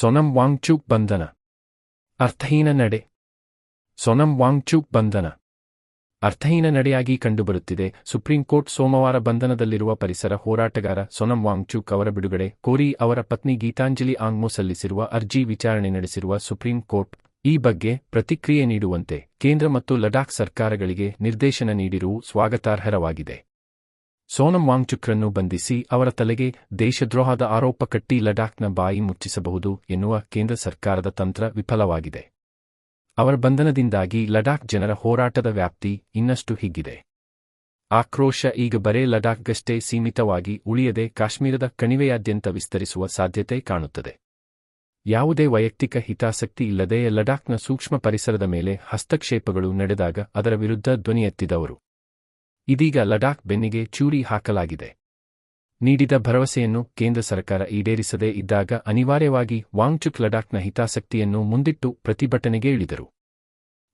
ಸೊನಂ ವಾಂಗ್ಚೂಕ್ ಬಂಧನ. ಅರ್ಥಹೀನ ನಡೆ. ಸೊನಂ ವಾಂಗ್ಚೂಕ್ ಬಂಧನ. ಅರ್ಥಹೀನ ನಡೆಯಾಗಿ ಕಂಡುಬರುತ್ತಿದೆ. ಸುಪ್ರೀಂ ಕೋರ್ಟ್ ಸೋಮವಾರ ಬಂಧನದಲ್ಲಿರುವ ಪರಿಸರ ಹೋರಾಟಗಾರ ಸೊನಂ ವಾಂಗ್ಚೂಕ್ ಅವರ ಬಿಡುಗಡೆ ಕೋರಿ ಅವರ ಪತ್ನಿ ಗೀತಾಂಜಲಿ ಆಂಗ್ಮೋ ಸಲ್ಲಿಸಿರುವ ಅರ್ಜಿ ವಿಚಾರಣೆ ನಡೆಸಿರುವ ಸುಪ್ರೀಂ ಕೋರ್ಟ್ ಈ ಬಗ್ಗೆ ಪ್ರತಿಕ್ರಿಯೆ ನೀಡುವಂತೆ ಕೇಂದ್ರ ಮತ್ತು ಲಡಾಖ್ ಸರ್ಕಾರಗಳಿಗೆ ನಿರ್ದೇಶನ ನೀಡಿರುವು ಸ್ವಾಗತಾರ್ಹರವಾಗಿದೆ. ಸೋನಂ ವಾಂಗ್ಚುಕ್ರನ್ನು ಬಂಧಿಸಿ ಅವರ ತಲೆಗೆ ದೇಶದ್ರೋಹದ ಆರೋಪ ಕಟ್ಟಿ ಲಡಾಖ್ನ ಬಾಯಿ ಮುಚ್ಚಿಸಬಹುದು ಎನ್ನುವ ಕೇಂದ್ರ ಸರ್ಕಾರದ ತಂತ್ರ ವಿಫಲವಾಗಿದೆ. ಅವರ ಬಂಧನದಿಂದಾಗಿ ಲಡಾಖ್ ಜನರ ಹೋರಾಟದ ವ್ಯಾಪ್ತಿ ಇನ್ನಷ್ಟು ಹಿಗ್ಗಿದೆ. ಆಕ್ರೋಶ ಈಗ ಬರೇ ಲಡಾಖ್ಗಷ್ಟೇ ಸೀಮಿತವಾಗಿ ಉಳಿಯದೆ ಕಾಶ್ಮೀರದ ಕಣಿವೆಯಾದ್ಯಂತ ವಿಸ್ತರಿಸುವ ಸಾಧ್ಯತೆ ಕಾಣುತ್ತದೆ. ಯಾವುದೇ ವೈಯಕ್ತಿಕ ಹಿತಾಸಕ್ತಿ ಇಲ್ಲದೆ ಲಡಾಖ್ನ ಸೂಕ್ಷ್ಮ ಪರಿಸರದ ಮೇಲೆ ಹಸ್ತಕ್ಷೇಪಗಳು ನಡೆದಾಗ ಅದರ ವಿರುದ್ಧ ಧ್ವನಿ ಎತ್ತಿದವರು ಇದೀಗ ಲಡಾಖ್ ಬೆನ್ನಿಗೆ ಚೂರಿ ಹಾಕಲಾಗಿದೆ. ನೀಡಿದ ಭರವಸೆಯನ್ನು ಕೇಂದ್ರ ಸರ್ಕಾರ ಈಡೇರಿಸದೇ ಇದ್ದಾಗ ಅನಿವಾರ್ಯವಾಗಿ ವಾಂಗ್ಚುಕ್ ಲಡಾಖ್ನ ಹಿತಾಸಕ್ತಿಯನ್ನು ಮುಂದಿಟ್ಟು ಪ್ರತಿಭಟನೆಗೆ ಇಳಿದರು.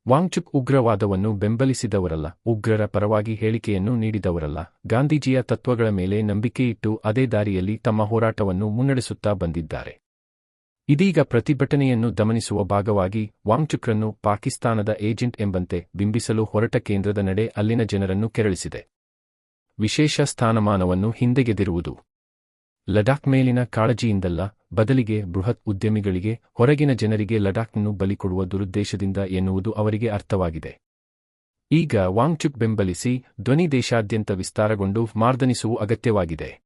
ವಾಂಗ್ಚುಕ್ ಉಗ್ರವಾದವನ್ನು ಬೆಂಬಲಿಸಿದವರಲ್ಲ, ಉಗ್ರರ ಪರವಾಗಿ ಹೇಳಿಕೆಯನ್ನು ನೀಡಿದವರಲ್ಲ, ಗಾಂಧೀಜಿಯ ತತ್ವಗಳ ಮೇಲೆ ನಂಬಿಕೆಯಿಟ್ಟು ಅದೇ ದಾರಿಯಲ್ಲಿ ತಮ್ಮ ಹೋರಾಟವನ್ನು ಮುನ್ನಡೆಸುತ್ತಾ ಬಂದಿದ್ದಾರೆ. ಇದೀಗ ಪ್ರತಿಭಟನೆಯನ್ನು ದಮನಿಸುವ ಭಾಗವಾಗಿ ವಾಂಗ್ಚುಕ್ರನ್ನು ಪಾಕಿಸ್ತಾನದ ಏಜೆಂಟ್ ಎಂಬಂತೆ ಬಿಂಬಿಸಲು ಹೊರಟ ಕೇಂದ್ರದ ನಡೆ ಅಲ್ಲಿನ ಜನರನ್ನು ಕೆರಳಿಸಿದೆ. ವಿಶೇಷ ಸ್ಥಾನಮಾನವನ್ನು ಹಿಂದೆಗೆದಿರುವುದು. ಲಡಾಖ್ ಮೇಲಿನ ಕಾಳಜಿಯಿಂದಲ್ಲ, ಬದಲಿಗೆ ಬೃಹತ್ ಉದ್ಯಮಿಗಳಿಗೆ, ಹೊರಗಿನ ಜನರಿಗೆ ಲಡಾಖ್ನನ್ನು ಬಲಿಕೊಡುವ ದುರುದ್ದೇಶದಿಂದ ಎನ್ನುವುದು ಅವರಿಗೆ ಅರ್ಥವಾಗಿದೆ. ಈಗ ವಾಂಗ್ಚುಕ್ ಬೆಂಬಲಿಸಿ ಧ್ವನಿ ದೇಶಾದ್ಯಂತ ವಿಸ್ತಾರಗೊಂಡು ಮಾರ್ದನಿಸುವ ಅಗತ್ಯವಾಗಿದೆ.